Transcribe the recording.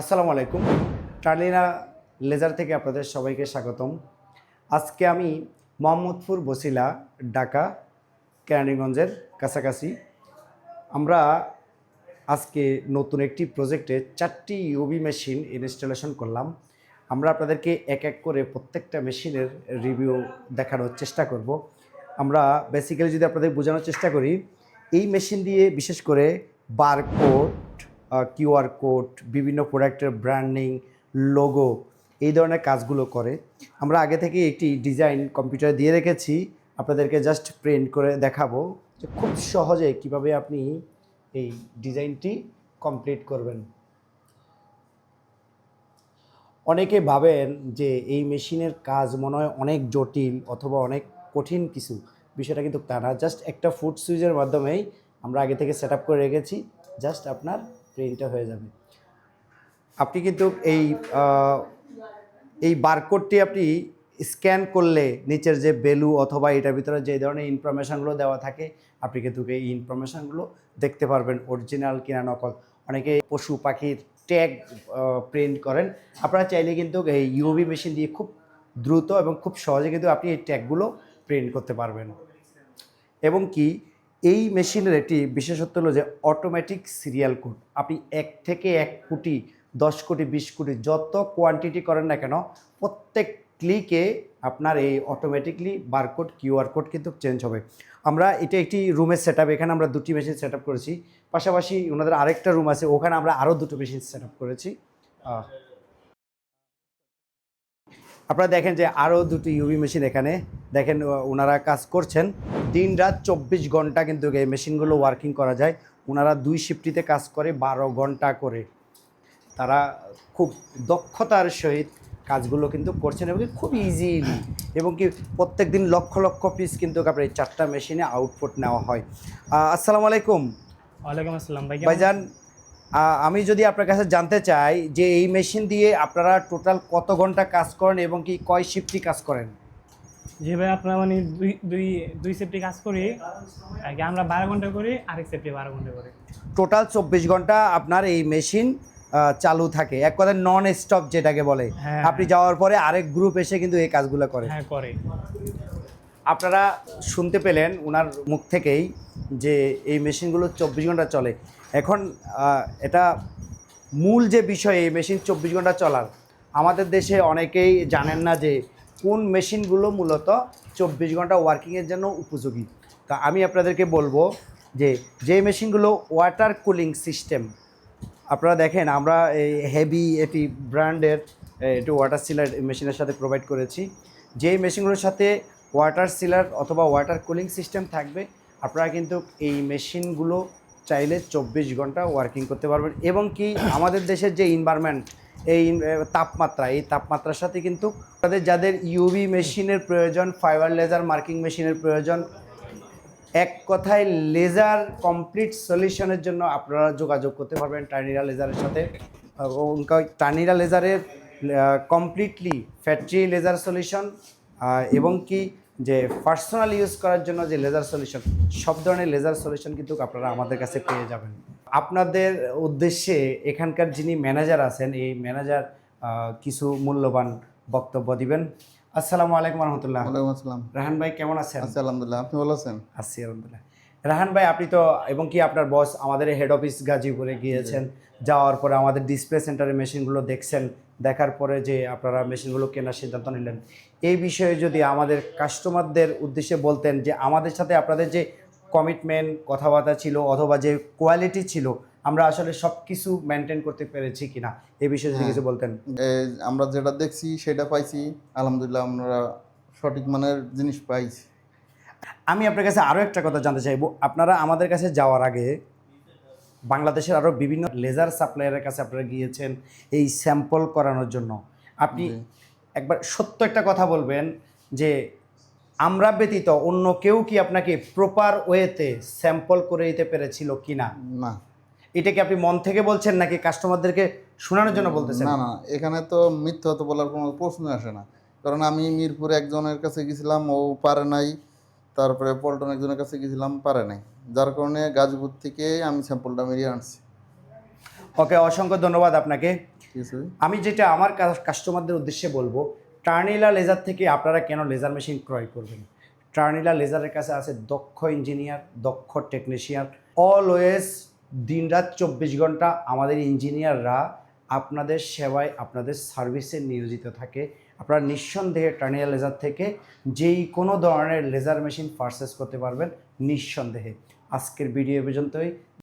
আসসালামু আলাইকুম। টার্লিনা লেজার থেকে আপনাদের সবাইকে স্বাগতম। আজকে আমি মোহাম্মদপুর বসিলা, ঢাকা, কেরানীগঞ্জের কাছাকাছি। আমরা আজকে নতুন একটি প্রজেক্টে চারটি ইউবি মেশিন ইনস্টলেশন করলাম। আমরা আপনাদেরকে এক এক করে প্রত্যেকটা মেশিনের রিভিউ দেখানোর চেষ্টা করব। আমরা বেসিক্যালি যদি আপনাদের বোঝানোর চেষ্টা করি, এই মেশিন দিয়ে বিশেষ করে বারকোড কিউআর কোড, বিভিন্ন প্রোডাক্টের ব্র্যান্ডিং, লোগো, এই ধরনের কাজগুলো করে। আমরা আগে থেকে একটি ডিজাইন কম্পিউটারে দিয়ে রেখেছি। আপনাদেরকে জাস্ট প্রিন্ট করে দেখাবো যে খুব সহজে কীভাবে আপনি এই ডিজাইনটি কমপ্লিট করবেন। অনেকে ভাবেন যে এই মেশিনের কাজ মনে হয় অনেক জটিল অথবা অনেক কঠিন কিছু। বিষয়টা কিন্তু তা না। জাস্ট একটা ফুড সুইচের মাধ্যমেই আমরা আগে থেকে সেট করে রেখেছি। জাস্ট আপনার প্রিন্টটা হয়ে যাবে। আপনি কিন্তু এই এই বারকোডটি আপনি স্ক্যান করলে নিচের যে বেলু অথবা এটার ভিতরে যে ধরনের ইনফরমেশানগুলো দেওয়া থাকে, আপনি কিন্তু এই ইনফরমেশানগুলো দেখতে পারবেন অরিজিনাল কিনা নকল। অনেকে পশু পাখির ট্যাগ প্রিন্ট করেন। আপনারা চাইলে কিন্তু এই ইউবি মেশিন দিয়ে খুব দ্রুত এবং খুব সহজে কিন্তু আপনি এই ট্যাগগুলো প্রিন্ট করতে পারবেন। এবং কি এই মেশিনের একটি বিশেষত্ব হলো যে অটোমেটিক সিরিয়াল কোড আপনি এক থেকে এক কোটি, দশ কোটি, বিশ কোটি যত কোয়ান্টিটি করেন না কেন, প্রত্যেক ক্লিকে আপনার এই অটোমেটিকলি বারকোড কিউআর কোড কিন্তু চেঞ্জ হবে। আমরা এটা একটি রুমের সেট এখানে আমরা দুটি মেশিন সেট করেছি। পাশাপাশি ওনাদের আরেকটা রুম আছে, ওখানে আমরা আরও দুটো মেশিন সেট করেছি। আপনারা দেখেন যে আরও দুটি ইউভি মেশিন এখানে। দেখেন ওনারা কাজ করছেন দিন রাত চব্বিশ ঘণ্টা কিন্তু এই মেশিনগুলো ওয়ার্কিং করা যায়। ওনারা দুই শিফটিতে কাজ করে বারো ঘণ্টা করে। তারা খুব দক্ষতার সহিত কাজগুলো কিন্তু করছেন এবং কি খুব ইজিলি এবং কি প্রত্যেক দিন লক্ষ লক্ষ পিস কিন্তু আপনার এই চারটা মেশিনে আউটপুট নেওয়া হয়। আসসালামু আলাইকুম। ওয়ালাইকুম আসসালাম ভাই ভাইজান আমি যদি আপনার কাছে জানতে চাই যে এই মেশিন দিয়ে আপনারা টোটাল কত ঘণ্টা কাজ করেন এবং কি কয় শিফটি কাজ করেন? জি ভাই আপনারা মানে দুই দুই দুই সেফটি কাজ করি আগে আমরা বারো ঘণ্টা করি আরেক সেফটি বারো ঘণ্টা করি। টোটাল চব্বিশ ঘণ্টা আপনার এই মেশিন চালু থাকে। এক কথায় নন স্টপ যেটাকে বলে। হ্যাঁ, আপনি যাওয়ার পরে আরেক গ্রুপ এসে কিন্তু এই কাজগুলো করে। হ্যাঁ করে। আপনারা শুনতে পেলেন ওনার মুখ থেকেই যে এই মেশিনগুলো চব্বিশ ঘণ্টা চলে। এখন এটা মূল যে বিষয় এই মেশিন চব্বিশ ঘণ্টা চলার। আমাদের দেশে অনেকেই জানেন না যে কোন মেশিনগুলো মূলত চব্বিশ ঘণ্টা ওয়ার্কিংয়ের জন্য উপযোগী? তা আমি আপনাদেরকে বলব যে যে মেশিনগুলো ওয়াটার কুলিং সিস্টেম আপনারা দেখেন আমরা এই হেভি এটি ব্র্যান্ডের একটু ওয়াটার সিলার মেশিনের সাথে প্রোভাইড করেছি। যে মেশিনগুলোর সাথে ওয়াটার সিলার অথবা ওয়াটার কুলিং সিস্টেম থাকবে, আপনারা কিন্তু এই মেশিনগুলো চাইলে চব্বিশ ঘণ্টা ওয়ার্কিং করতে পারবেন। এবং কি আমাদের দেশের যে ইনভায়রনমেন্ট এই তাপমাত্রা, এই তাপমাত্রার সাথে কিন্তু তাদের যাদের ইউভি মেশিনের প্রয়োজন ফাইবার লেজার মার্কিং মেশিনের প্রয়োজন, এক কথায় লেজার কমপ্লিট সলিউশনের জন্য আপনারা যোগাযোগ করতে পারবেন টার্নিরা লেজারের সাথে। টার্নিরা লেজারের কমপ্লিটলি ফ্যাক্টরি লেজার সলিউশন এবং কি যে পার্সোনাল ইউজ করার জন্য যে লেজার সলিউশন সব ধরনের লেজার সলিউশন কিন্তু আপনারা আমাদের কাছে পেয়ে যাবেন। আপনাদের উদ্দেশ্যে এখানকার যিনি ম্যানেজার আছেন এই ম্যানেজার কিছু মূল্যবান বক্তব্য দিবেন। আসসালামু আলাইকুম রহমতুল্লাহ। ওয়ালাইকুম আসসালাম। রাহান ভাই কেমন আছেন? আছি আলহামদুলিল্লাহ আপনি ভালো আছেন? আছি আলহামদুলিল্লাহ। রাহান ভাই আপনি তো এবং কি আপনার বস আমাদের হেড অফিস গাজীপুরে গিয়েছেন যাওয়ার পরে আমাদের ডিসপ্লে সেন্টারের মেশিনগুলো দেখছেন দেখার পরে যে আপনারা মেশিনগুলো কেনার সিদ্ধান্ত নিলেন। এই বিষয়ে যদি আমাদের কাস্টমারদের উদ্দেশ্যে বলতেন যে আমাদের সাথে আপনাদের যে কমিটমেন্ট কথাবার্তা ছিল অথবা যে কোয়ালিটি ছিল আমরা আসলে সব কিছু মেনটেন করতে পেরেছি কিনা এই বিষয়ে যদি হ্যাঁ। কিছু বলতেন। আমরা যেটা দেখছি সেটা পাইছি। আলহামদুলিল্লাহ আমরা সঠিক মানের জিনিস পাইছি। আমি আপনার কাছে আরও একটা কথা জানতে চাইব। আপনারা আমাদের কাছে যাওয়ার আগে বাংলাদেশের আরও বিভিন্ন লেজার সাপ্লায়ারের কাছে আপনারা গিয়েছেন এই স্যাম্পল করানোর জন্য। আপনি একবার সত্য একটা কথা বলবেন যে আমরা ব্যতীত অন্য কেউ কি আপনাকে প্রপার ওয়েতে স্যাম্পল করে দিতে পেরেছিল কি না। না এটা কি আপনি মন থেকে বলছেন নাকি কাস্টমারদেরকে শোনানোর জন্য বলতেছেন? না না এখানে তো মিথ্যা তো বলার কোনো প্রশ্ন আসে না। কারণ আমি মিরপুরে একজনের কাছে গেছিলাম ও পারে নাই। তারপরে পল্টন একজনের কাছে গেছিলাম পারে নাই। যার কারণে গাজীপুর থেকে আমি স্যাম্পলটা মেরিয়ে আনছি। ওকে অসংখ্য ধন্যবাদ আপনাকে। আমি যেটা আমার কাস্টমারদের উদ্দেশ্যে বলব টার্নিলা লেজার থেকে আপনারা কেন লেজার মেশিন ক্রয় করবেন? টার্নিলা লেজারের কাছে আছে দক্ষ ইঞ্জিনিয়ার, দক্ষ টেকনিশিয়ান, অলওয়েজ দিনরাত চব্বিশ ঘণ্টা আমাদের ইঞ্জিনিয়াররা আপনাদের সেবায়, আপনাদের সার্ভিসে নিয়োজিত থাকে। আপনারা নিঃসন্দেহে টার্নিলা লেজার থেকে যেই কোনো ধরনের লেজার মেশিন পারচেস করতে পারবেন, নিঃসন্দেহে। আজকের ভিডিও পর্যন্তই।